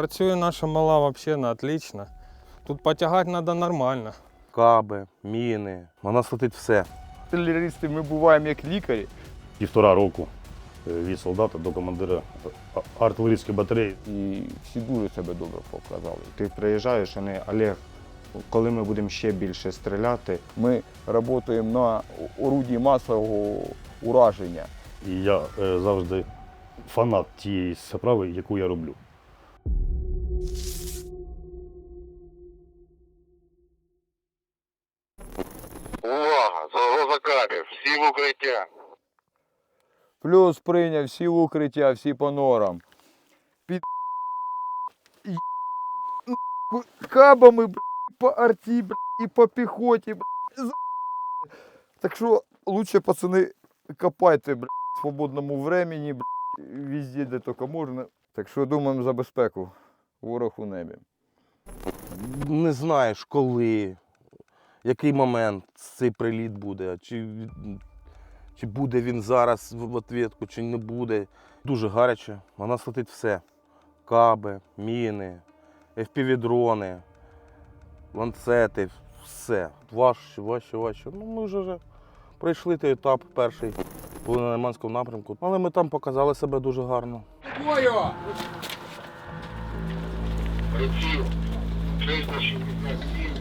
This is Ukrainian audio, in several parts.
Працює наша мала взагалі на отлично. Тут потягати треба нормально. Каби, міни. На нас летить все. Артилерісти ми буваємо як лікарі. півтора року е, від солдата до командира артилерійської батареї. І всі дуже себе добре показали. Ти приїжджаєш, не Олег, коли ми будемо ще більше стріляти. Ми працюємо на орудії масового ураження. І я е, завжди фанат тієї справи, яку я роблю. Увага! Загроза Всі в укриття! Плюс прийняв всі в укриття, всі по норам. Під кабами б**, по арті б**, і по піхоті. б**, Так що лучше, пацани, копайте б**, в свободному времени, б**, везде, де тільки можна. Так що думаємо за безпеку. Ворог у небі. Не знаєш, коли, який момент цей приліт буде, чи, чи буде він зараз в відповідку, чи не буде. Дуже гаряче. На нас летить все. Каби, міни, FPV-дрони, ланцети, все. Важче, важче, важче. Ну, ми вже, вже пройшли той етап перший були на Лиманському напрямку. Але ми там показали себе дуже гарно. Приціл 367,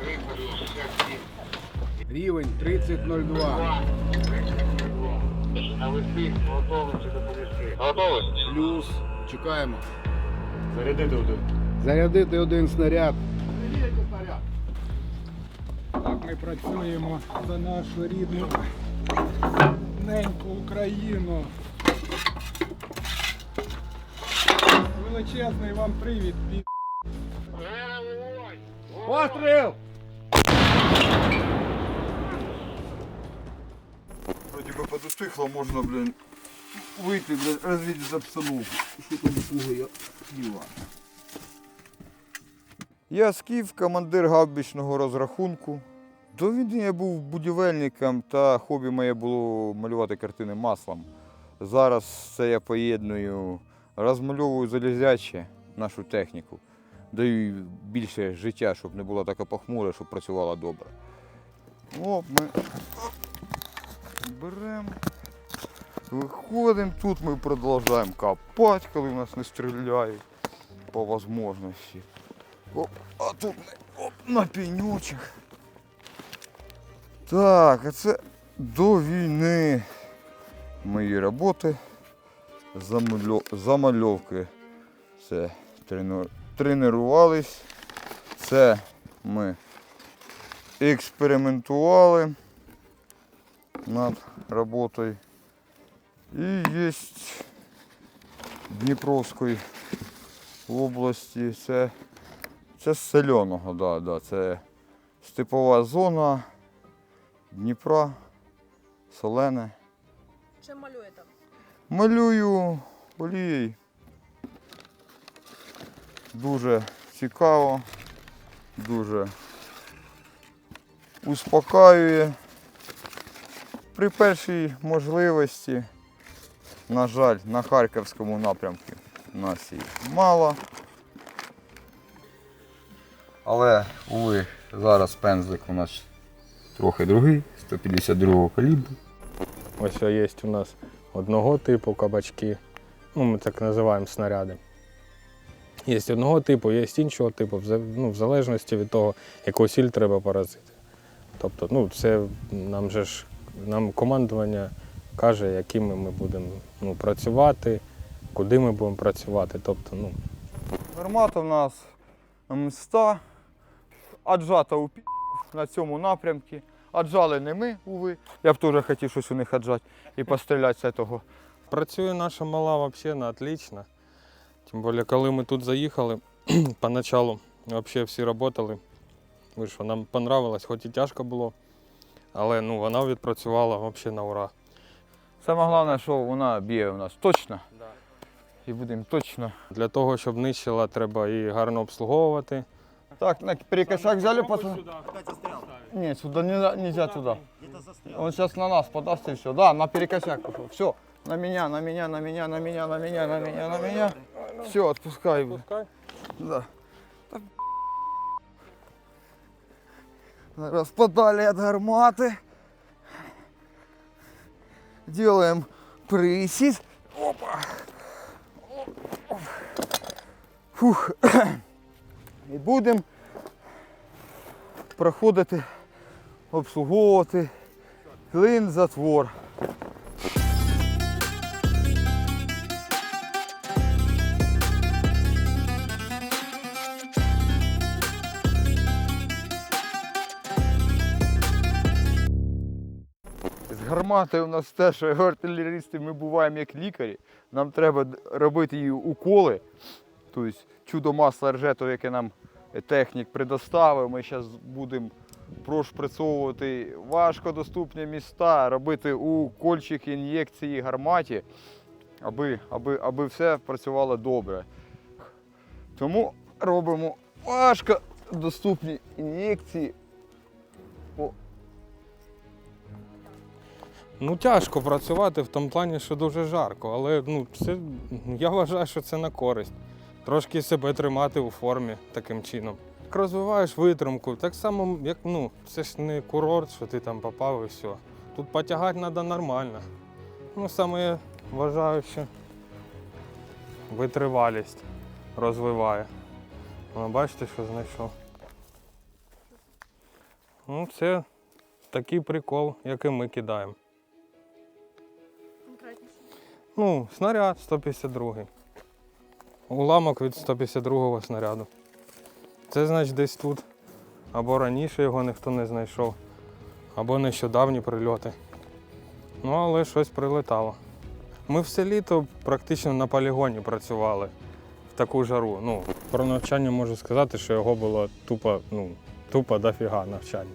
367. Рівень 3002. Навести, готовності доповісти. Готовності. Плюс. Чекаємо. Зарядити один. Зарядити один снаряд. Так ми працюємо за нашу рідну неньку Україну. Величезний вам привіт. Постріл! Вроді би подостихло, можна, блін, вийти, блін, розвідати обстановку. Що там такого я діла? Я Скіф, командир гаубічного розрахунку. До війни я був будівельником та хобі моє було малювати картини маслом. Зараз це я поєдную, розмальовую залізяче нашу техніку. Даю їй більше життя, щоб не було таке похмуре, щоб працювала добре. О, ми Беремо. Виходимо, тут ми продовжуємо копати, коли в нас не стріляють по можливості. Оп, а тут оп, на пеньочок. Так, а це до війни мої роботи. Замальо- Замальовки. Це тренер- тренувались. Це ми експериментували над работой. И есть Дніпровської області. Це, це з Сельоного, да, да, це степова зона Дніпра, солене. Чим малюєте? Малюю олією. Дуже цікаво, дуже успокаює. При першій можливості, на жаль, на Харківському напрямку у нас їх мало. Але, уви, зараз пензлик у нас трохи другий, 152 калібру. Ось є у нас одного типу кабачки. Ну, ми так називаємо снаряди. Є одного типу, є іншого типу, ну, в залежності від того, яку сіль треба поразити. Тобто, ну, це нам же ж нам командування каже, якими ми будемо ну, працювати, куди ми будемо працювати. Тобто, ну, Гармата в нас М100, аджата у пі- на цьому напрямку. Аджали не ми, уви. Я б теж хотів щось у них аджати і постріляти з цього. Працює наша мала взагалі на отлично. Тим більше, коли ми тут заїхали, поначалу взагалі всі працювали. Вийшло, нам понравилось, хоч і тяжко було, але ну, вона відпрацювала взагалі на ура. Саме головне, що вона б'є у нас точно. І будемо точно. Для того, щоб нищила, треба і гарно обслуговувати. Так, на перекосяк взяли пацаны? Нет, сюда не, нельзя туда. Он сейчас на нас подаст и все. Да, на перекосяк пошел. Все, на меня, на меня, на меня, на меня, на меня, на меня, на меня. Все, отпускай. Пускай. Да. Так, Зараз подалі від гармати. Делаем присід. Опа. Фух. І будемо проходити, обслуговувати клин затвор. Гармати у нас те, що артилерісти ми буваємо як лікарі. Нам треба робити її уколи. Тобто чудо масла ржету, яке нам технік предоставив. Ми зараз будемо прошприцовувати важкодоступні міста, робити укольчики, ін'єкції гарматі, аби, аби, аби все працювало добре. Тому робимо важкодоступні ін'єкції. Ну, тяжко працювати в тому плані, що дуже жарко, але ну, це, я вважаю, що це на користь. Трошки себе тримати у формі таким чином. Як розвиваєш витримку, так само, як ну, це ж не курорт, що ти там попав і все. Тут потягати треба нормально. Ну, саме я вважаю, що витривалість розвиває. Воно бачите, що знайшов. Ну, це такий прикол, який ми кидаємо. Ну, снаряд 152. Уламок від 152 снаряду. Це значить десь тут. Або раніше його ніхто не знайшов, або нещодавні прильоти. Ну, але щось прилетало. Ми все літо практично на полігоні працювали в таку жару. Ну, про навчання можу сказати, що його було тупо, ну, тупо дофіга навчання.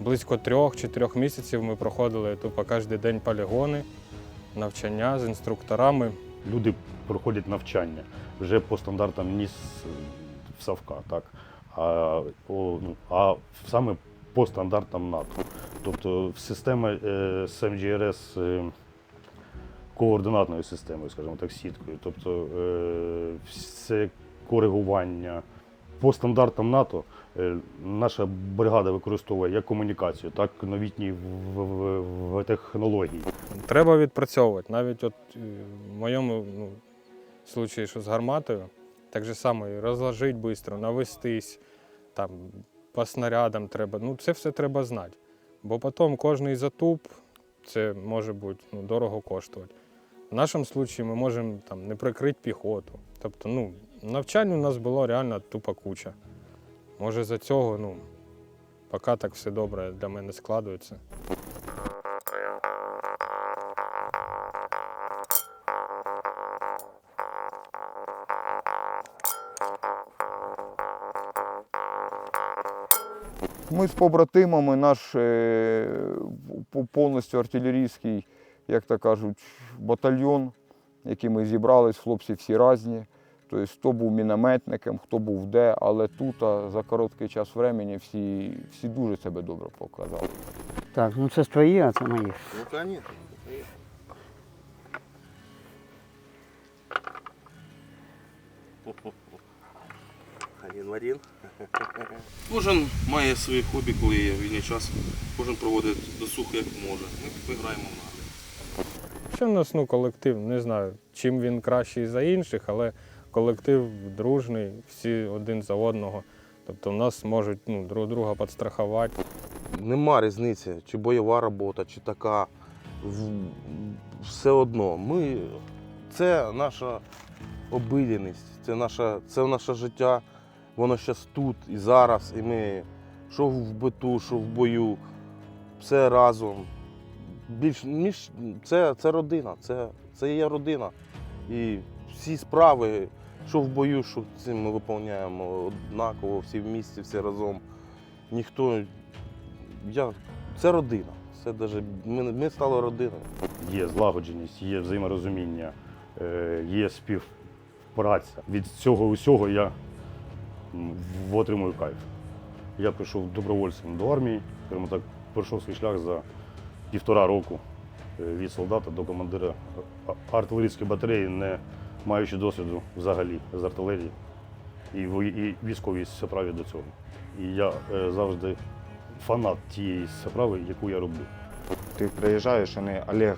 Близько трьох-чотирьох місяців ми проходили тупо кожен день полігони навчання з інструкторами. Люди проходять навчання вже по стандартам ніс в Савка, так? А, о, ну, а саме по стандартам НАТО. Тобто система е, з е, координатною системою, скажімо так, сіткою. Тобто е, все коригування по стандартам НАТО е, наша бригада використовує як комунікацію, так і новітні технології. Треба відпрацьовувати. Навіть от е, в моєму ну, случаї, що з гарматою, так же само розложити швидко, навестись, там, по снарядам треба. Ну, це все треба знати. Бо потім кожний затуп це може бути ну, дорого коштувати. В нашому випадку ми можемо там, не прикрити піхоту. Тобто, ну, навчань у нас було реально тупа куча. Може, за цього, ну, поки так все добре для мене складується. Ми з побратимами, наш е, повністю артилерійський, як то кажуть, батальйон, який ми зібрались, хлопці всі різні. Тобто, хто був мінометником, хто був де, але тут за короткий час времени всі, всі дуже себе добре показали. Так, ну це ж твої, а це мої. Ну, конечно. Один в один. Кожен має своє хобі, коли є вільний час. Кожен проводить досуг як може. Ми, ми граємо в нагляд. Ще в нас ну, колектив, не знаю, чим він кращий за інших, але колектив дружний, всі один за одного. Тобто нас можуть ну, друг друга підстрахувати. Нема різниці, чи бойова робота, чи така. Все одно. Ми... Це наша обидяність, це, наша... це наше життя. Воно зараз тут і зараз. І ми що в биту, що в бою, все разом. Більш, між... це, це родина, це, це є родина. І всі справи, що в бою, що цим ми виконуємо однаково, всі в місті, всі разом. Ніхто я, це родина. Це даже, ми, ми стали родиною. є злагодженість, є взаєморозуміння, е, є співпраця. Від цього усього я отримую кайф. Я прийшов добровольцем до армії, скажімо так, пройшов свій шлях за півтора року е, від солдата до командира артилерійської батареї не маючи досвіду взагалі з артилерії і, і військовій справі до цього. І я е, завжди фанат тієї справи, яку я роблю. Ти приїжджаєш, вони Олег,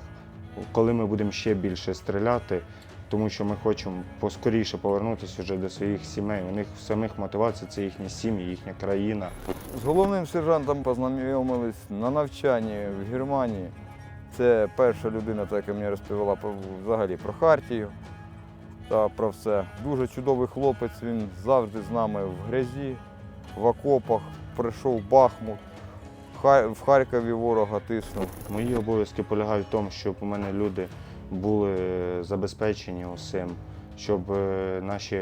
коли ми будемо ще більше стріляти, тому що ми хочемо поскоріше повернутися вже до своїх сімей. У них самих мотивація це їхні сім'ї, їхня країна. З головним сержантом познайомились на навчанні в Германії. Це перша людина, яка мені розповіла взагалі про Хартію та про все. Дуже чудовий хлопець, він завжди з нами в грязі, в окопах, прийшов Бахмут. В Харкові ворога тиснув. Мої обов'язки полягають в тому, щоб у мене люди були забезпечені усім, щоб е, наші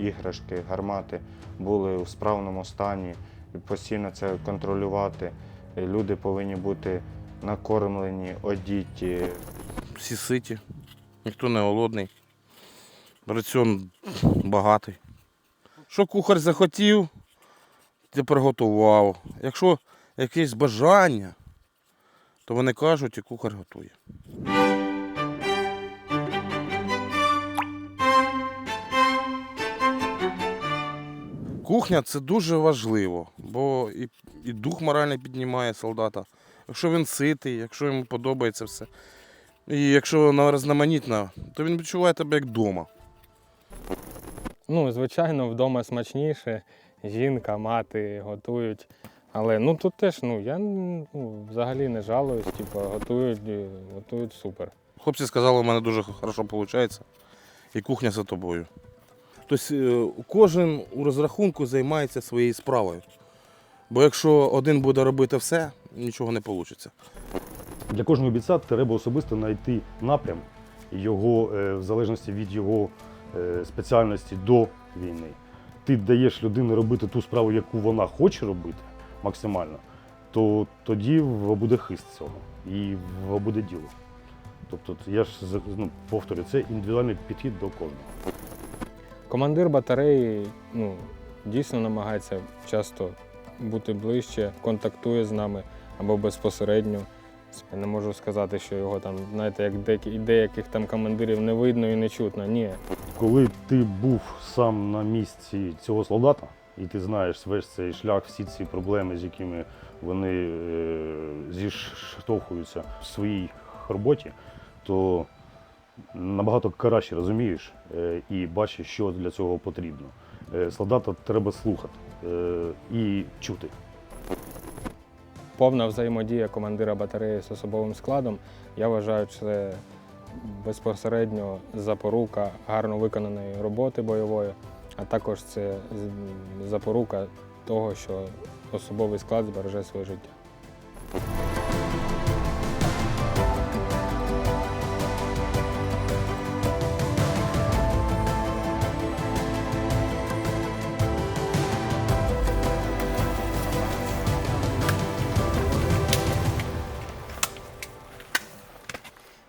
іграшки, гармати були у справному стані, і постійно це контролювати. Люди повинні бути накормлені, одіті. Всі ситі, ніхто не голодний. Раціон багатий. Що кухар захотів, ти приготував. Якщо якесь бажання, то вони кажуть, і кухар готує. Кухня це дуже важливо, бо і, і дух моральний піднімає солдата. Якщо він ситий, якщо йому подобається все. І якщо вона різноманітна, то він відчуває тебе як вдома. Ну, звичайно, вдома смачніше, жінка, мати готують. Але ну тут теж ну, я ну, взагалі не жалуюсь, типу, готують, е, готують супер. Хлопці сказали, у мене дуже хорошо виходить. І кухня за тобою. Тобто кожен у розрахунку займається своєю справою. Бо якщо один буде робити все, нічого не вийде. Для кожного бійця треба особисто знайти напрям його, е, в залежності від його спеціальності до війни. Ти даєш людині робити ту справу, яку вона хоче робити максимально, то тоді буде хист цього і буде діло. Тобто я ж ну, повторю, це індивідуальний підхід до кожного. Командир батареї ну, дійсно намагається часто бути ближче, контактує з нами або безпосередньо. Я не можу сказати, що його там, знаєте, як деякі- деяких там командирів не видно і не чутно. Ні. Коли ти був сам на місці цього солдата, і ти знаєш весь цей шлях, всі ці проблеми, з якими вони е, зіштовхуються в своїй роботі, то набагато краще розумієш е, і бачиш, що для цього потрібно. Е, солдата треба слухати е, і чути. Повна взаємодія командира батареї з особовим складом, я вважаю, це безпосередньо запорука гарно виконаної роботи бойової, а також це запорука того, що особовий склад збереже своє життя.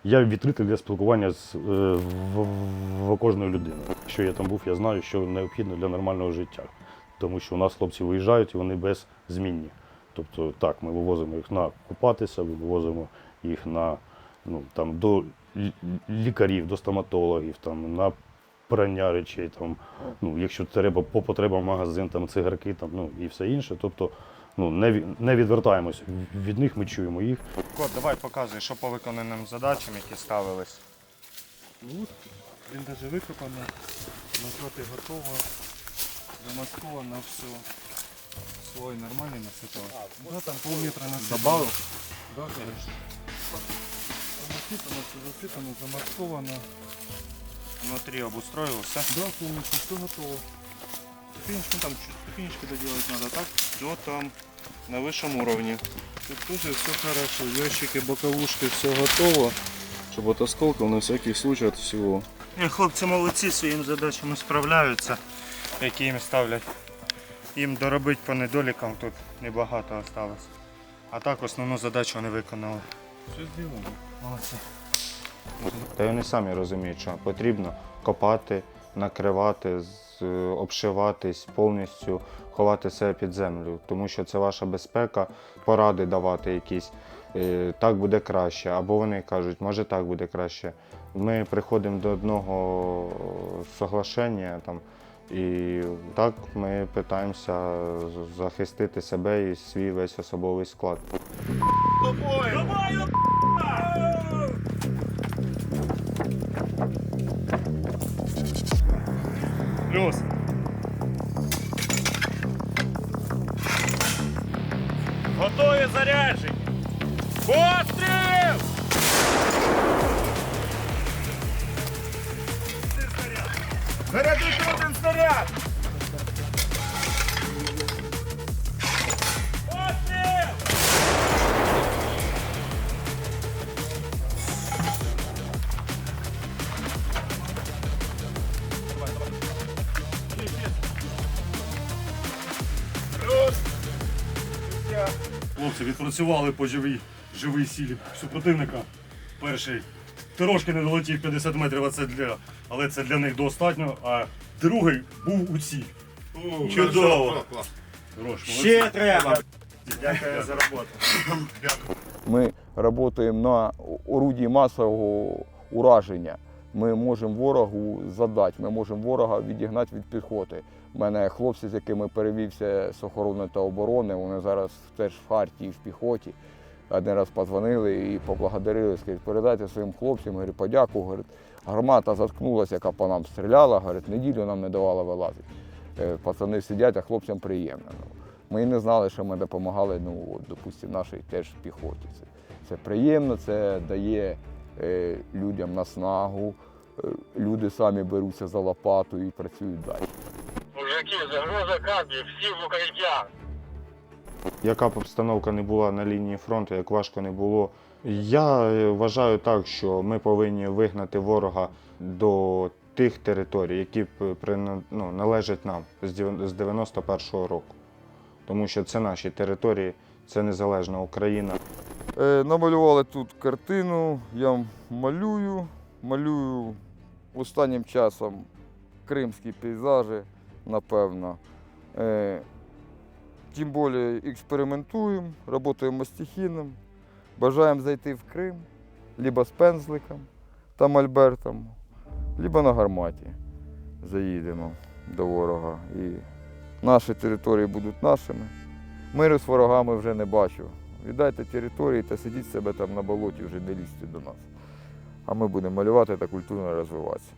Я відкритий для спілкування з е, в, в кожної людини. Якщо я там був, я знаю, що необхідно для нормального життя. Тому що у нас хлопці виїжджають і вони беззмінні. Тобто, так, ми вивозимо їх на купатися, вивозимо їх на ну, там, до лікарів, до стоматологів, там, на прання речей, там, ну, якщо треба по потребам магазин, там, цигарки там, ну, і все інше. Тобто, ну, не, не відвертаємось від них, ми чуємо їх. Кот, давай показуй, що по виконаним задачам, які ставились. Він навіть викопано, напроти готово, замасковано все. Слой нормальний насипав. Да, там пол-метра насипав. Добавив? Да, конечно. Насипано, все засипано, замасковано. Внутрі обустроївся. Да, повністю все готово. Ступенечку там, чуть ступенечки доделать надо, так? Все там на высшем уровне. Тут тоже все хорошо, ящики, боковушки, все готово. Чтобы от осколков на всякий случай от всего. Хлопці молодці своїми задачами справляються, які їм ставлять. Їм доробити по недолікам тут небагато осталось. А так основну задачу вони виконали. Все сделано. Молодці. Та й вони самі розуміють, що потрібно копати, накривати, обшиватись, повністю ховати себе під землю, тому що це ваша безпека, поради давати якісь. е, Так буде краще, або вони кажуть, може так буде краще. Ми приходимо до одного соглашення там, і так ми намагаємося захистити себе і свій весь особовий склад. Плюс. Готові заряджені. Постріл! Зарядити один снаряд! Хлопці відпрацювали по живій, живій сілі супротивника. Перший трошки не долетів 50 метрів, а це для, але це для них достатньо. А другий був у ціль. Чудово! Ще треба! Дякую за роботу. Ми працюємо на орудії масового ураження. Ми можемо ворогу задати, ми можемо ворога відігнати від піхоти. У мене хлопці, з якими перевівся з охорони та оборони, вони зараз теж в Хартії, в піхоті. Один раз подзвонили і поблагодарили, сказали, передайте своїм хлопцям, говорю, подяку. Говорить, гармата заткнулася, яка по нам стріляла, говорить, неділю нам не давала вилазити. Е, Пацани сидять, а хлопцям приємно. Ну, Ми і не знали, що ми допомагали, ну, допустимо, нашій теж піхоті. Це, це приємно, це дає е, людям наснагу. Е, люди самі беруться за лопату і працюють далі. Мужики, загроза кадрів, всі в укриття. Яка б обстановка не була на лінії фронту, як важко не було. Я е, вважаю так, що ми повинні вигнати ворога до тих територій, які ну, належать нам з з 91-го року. Тому що це наші території, це незалежна Україна. Е, намалювали тут картину, я малюю, малюю останнім часом кримські пейзажі, напевно. Е, тим більше експериментуємо, працюємо стихійним, бажаємо зайти в Крим, либо з пензликом та мольбертом, либо на гарматі заїдемо до ворога. І наші території будуть нашими. Миру з ворогами вже не бачу. Віддайте території та сидіть себе там на болоті, вже не лізьте до нас. А ми будемо малювати та культурно розвиватися.